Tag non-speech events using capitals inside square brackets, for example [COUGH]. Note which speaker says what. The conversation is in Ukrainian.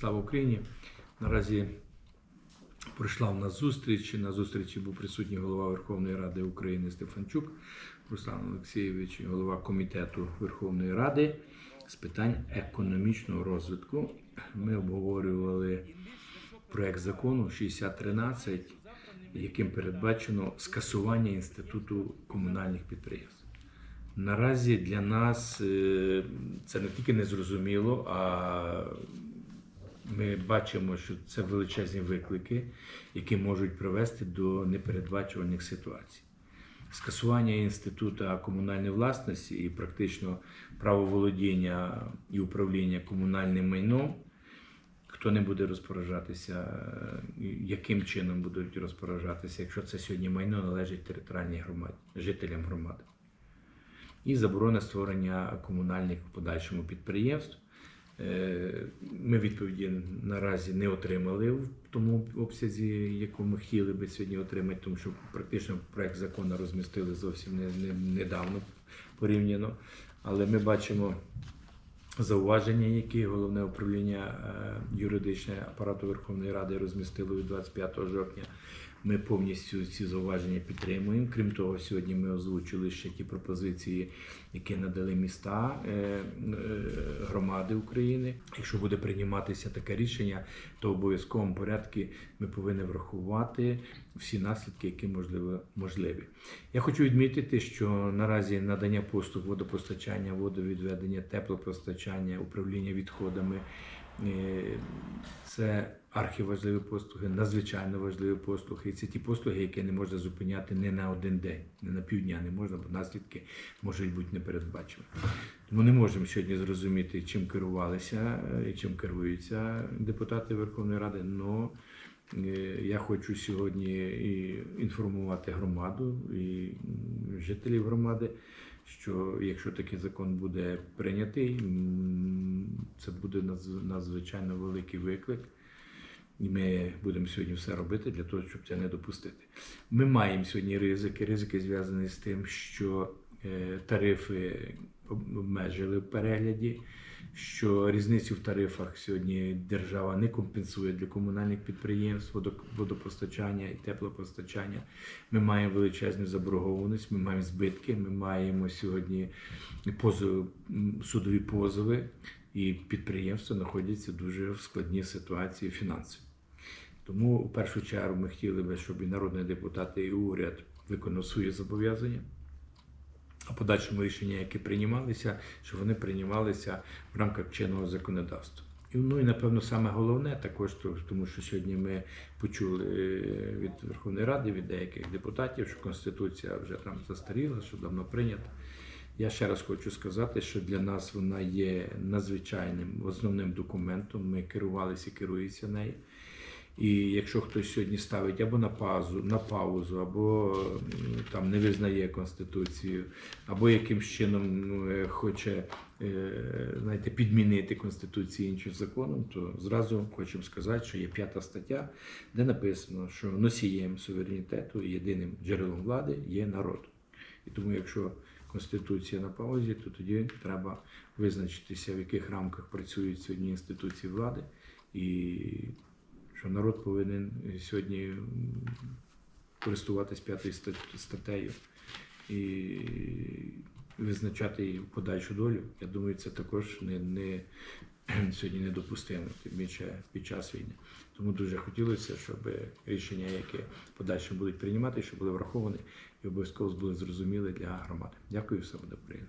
Speaker 1: Слава Україні! Наразі пройшла в нас зустріч. На зустрічі був присутній голова Верховної Ради України Стефанчук Руслан Олексійович, голова комітету Верховної Ради з питань економічного розвитку. Ми обговорювали проект закону 6013, яким передбачено скасування інституту комунальних підприємств. Наразі для нас е, це не тільки незрозуміло, а ми бачимо, що це величезні виклики, які можуть привести до непередбачуваних ситуацій. Скасування інституту комунальної власності і практично право володіння і управління комунальним майном. Хто не буде розпоряджатися, е, яким чином будуть розпоряджатися, якщо це сьогодні майно належить територіальній громаді, жителям громади і заборона створення комунальних в подальшому підприємств. Е, Ми відповіді наразі не отримали в тому обсязі, яку ми хотіли би сьогодні отримати, тому що практично проект закону розмістили зовсім не, не, недавно порівняно. Але ми бачимо зауваження, які головне управління е, юридичне апарату Верховної Ради розмістило від 25 жовтня. Ми повністю ці зауваження підтримуємо. Крім того, сьогодні ми озвучили ще ті пропозиції, які надали міста е, е, громади України. Якщо буде прийматися таке рішення, то в обов'язковому порядку ми повинні врахувати всі наслідки, які можливо можливі. Я хочу відмітити, що наразі надання послуг водопостачання, водовідведення, теплопостачання, управління відходами. е, Це архіважливі послуги, надзвичайно важливі послуги. І це ті послуги, які не можна зупиняти не на один день, не на півдня не можна, бо наслідки можуть бути непередбачені. Тому не можемо сьогодні зрозуміти, чим керувалися е, і чим керуються депутати Верховної Ради. Но е, я хочу сьогодні і інформувати громаду і жителів громади, що якщо такий закон буде прийнятий, це буде надзвичайно великий виклик. І ми будемо сьогодні все робити для того, щоб це не допустити. Ми маємо сьогодні ризики. Ризики зв'язані з тим, що е, тарифи обмежили в перегляді, що різницю в тарифах сьогодні держава не компенсує для комунальних підприємств, водо- водопостачання і теплопостачання. Ми маємо величезну заборгованість, ми маємо збитки, ми маємо сьогодні позов, судові позови, і підприємства знаходяться дуже в складній ситуації фінансовій. Тому в першу чергу ми хотіли би, щоб і народні депутати, і уряд виконав свої зобов'язання. Подальшому рішення, які приймалися, щоб вони приймалися в рамках чинного законодавства. Ну і напевно саме головне також, то- тому що сьогодні ми почули е, від Верховної Ради, від деяких депутатів, що Конституція вже там застаріла, що давно прийнята. Я ще раз хочу сказати, що для нас вона є надзвичайним основним документом. Ми керувалися і керуємося нею. І якщо хтось сьогодні ставить або на паузу, на паузу, або там не визнає конституцію, або якимсь чином ну, е, хоче е, знаєте, підмінити конституцію іншим законом, то зразу хочемо сказати, що є п'ята стаття, де написано, що носієм суверенітету єдиним джерелом влади є народ. І тому, якщо конституція на паузі, то тоді треба визначитися, в яких рамках працюють сьогодні інституції влади, і що народ повинен сьогодні користуватись п'ятою стат- статтею і визначати її подальшу долю. Я думаю, це також не, не [CLEARS THROAT] сьогодні недопустимо, тим більше під час війни. Тому дуже хотілося, щоб рішення, які подальше будуть приймати, щоб були враховані і обов'язково були зрозуміли для громади. Дякую, все буде Україна.